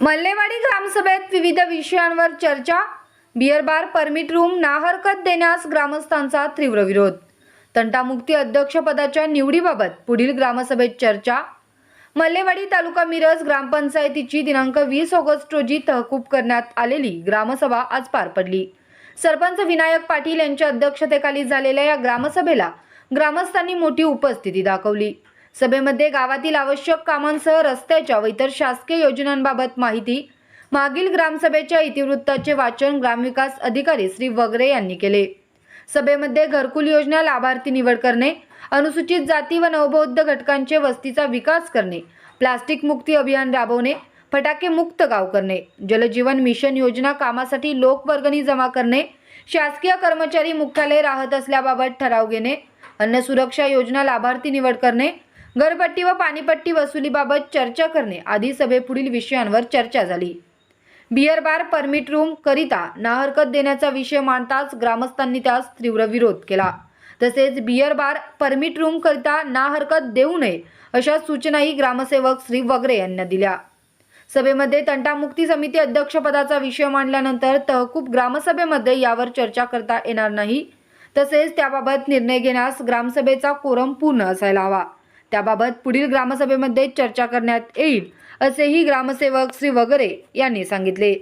मल्लेवाडी ग्रामसभेत विविध विषयांवर चर्चा. बिअर बार परमिट रूम नाहरकत देण्यास ग्रामस्थांचा तीव्र विरोध. तंटामुक्ती अध्यक्षपदाच्या निवडीबाबत पुढील ग्रामसभेत चर्चा. मल्लेवाडी तालुका मिरज ग्रामपंचायतीची दिनांक वीस ऑगस्ट रोजी तहकूब करण्यात आलेली ग्रामसभा आज पार पडली. सरपंच विनायक पाटील यांच्या अध्यक्षतेखाली झालेल्या या ग्रामसभेला ग्रामस्थांनी मोठी उपस्थिती दाखवली. सभेमध्ये गावातील आवश्यक कामांसह रस्त्याच्या व इतर शासकीय योजनांबाबत माहिती मागील ग्रामसभेच्या इतिवृत्ताचे वाचन ग्रामविकास अधिकारी श्री वगरे यांनी केले. सभेमध्ये घरकुल योजना लाभार्थी निवड करणे अनुसूचित जाती व नवबौद्ध घटकांचे वस्तीचा विकास करणे प्लास्टिक मुक्ती अभियान राबवणे फटाके मुक्त गाव करणे जलजीवन मिशन योजना कामासाठी लोकवर्गणी जमा करणे शासकीय कर्मचारी मुख्यालय राहत असल्याबाबत ठराव घेणे अन्न सुरक्षा योजना लाभार्थी निवड करणे घरपट्टी व पाणीपट्टी वसुलीबाबत चर्चा करणे आदी सभेपुढील विषयांवर चर्चा झाली. बिअर बार परमिट रूम करिता नाहरकत देण्याचा विषय मांडताच ग्रामस्थांनी त्यास तीव्र विरोध केला. तसेच बिअर बार परमिट रूम करिता ना हरकत देऊ नये अशा सूचनाही ग्रामसेवक श्री वगरे यांना दिल्या. सभेमध्ये तंटामुक्ती समिती अध्यक्षपदाचा विषय मांडल्यानंतर तहकूब ग्रामसभेमध्ये यावर चर्चा करता येणार नाही. तसेच त्याबाबत निर्णय घेण्यास ग्रामसभेचा कोरम पूर्ण असायला हवा. त्याबाबत पुढील ग्रामसभेमध्ये चर्चा करण्यात येईल असेही ग्रामसेवक श्री वगरे यांनी सांगितले.